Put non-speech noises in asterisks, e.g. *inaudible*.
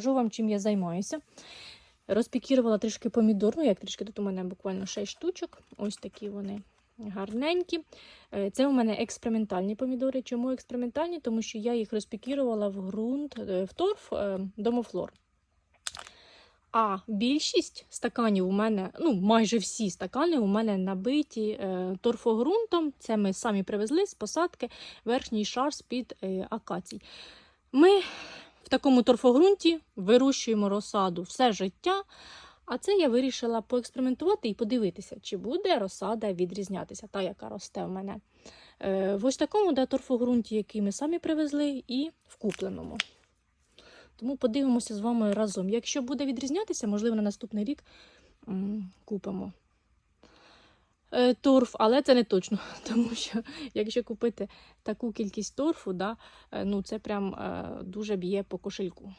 Кажу вам, чим я займаюся. Розпікірувала трішки помідор, ну як трішки, тут у мене буквально 6 штучок. Ось такі вони гарненькі. Е, Це у мене експериментальні помідори. Чому експериментальні? Тому що я їх розпікірувала в ґрунт, е, в торф е, домофлор. А більшість стаканів у мене, ну майже всі стакани у мене набиті е, торфогрунтом. Це ми самі привезли з посадки верхній шар з-під акацій. Ми такому торфогрунті вирощуємо розсаду все життя. А це я вирішила поекспериментувати і подивитися, чи буде розсада відрізнятися, та, яка росте в мене. Е, в ось такому да, торфогрунті, який ми самі привезли, і в купленому. Тому подивимося з вами разом. Якщо буде відрізнятися, можливо, на наступний рік купимо торф, але це не точно, *laughs* тому що якщо купити таку кількість торфу, да, е, ну, це прям е, дуже б'є по кошельку.